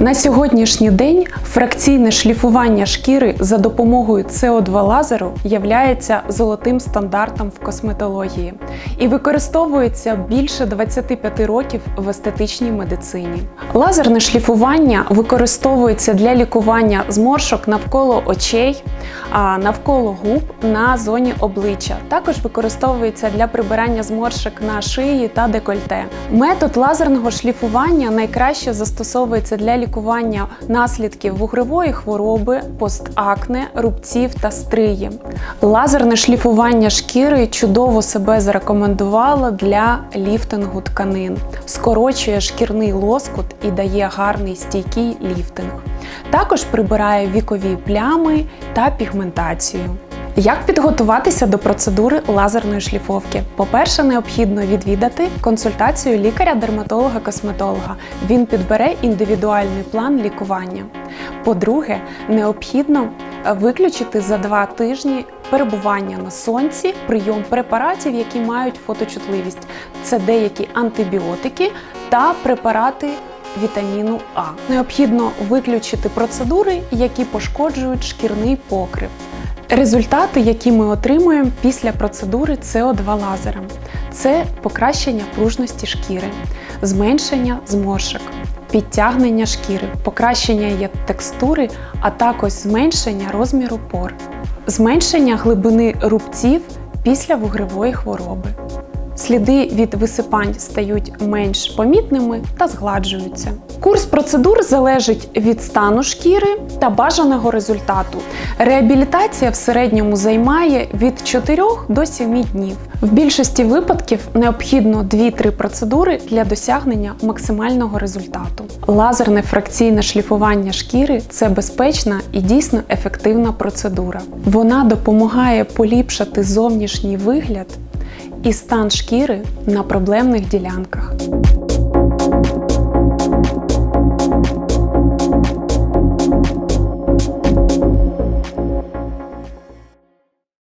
На сьогоднішній день фракційне шліфування шкіри за допомогою СО2 лазеру являється золотим стандартом в косметології і використовується більше 25 років в естетичній медицині. Лазерне шліфування використовується для лікування зморшок навколо очей, навколо губ на зоні обличчя. Також використовується для прибирання зморшок на шиї та декольте. Метод лазерного шліфування найкраще застосовується для лікування наслідків вугревої хвороби, постакне, рубців та стрії. Лазерне шліфування шкіри чудово себе зарекомендувало для ліфтингу тканин, скорочує шкірний лоскут і дає гарний стійкий ліфтинг. Також прибирає вікові плями та пігментацію. Як підготуватися до процедури лазерної шліфовки? По-перше, необхідно відвідати консультацію лікаря-дерматолога-косметолога. Він підбере індивідуальний план лікування. По-друге, необхідно виключити за два тижні перебування на сонці, прийом препаратів, які мають фоточутливість. Це деякі антибіотики та препарати вітаміну А. Необхідно виключити процедури, які пошкоджують шкірний покрив. Результати, які ми отримуємо після процедури СО2 лазером, це покращення пружності шкіри, зменшення зморшок, підтягнення шкіри, покращення її текстури, а також зменшення розміру пор, зменшення глибини рубців після вугревої хвороби. Сліди від висипань стають менш помітними та згладжуються. Курс процедур залежить від стану шкіри та бажаного результату. Реабілітація в середньому займає від 4 до 7 днів. В більшості випадків необхідно 2-3 процедури для досягнення максимального результату. Лазерне фракційне шліфування шкіри це безпечна і дійсно ефективна процедура. Вона допомагає поліпшити зовнішній вигляд і стан шкіри на проблемних ділянках.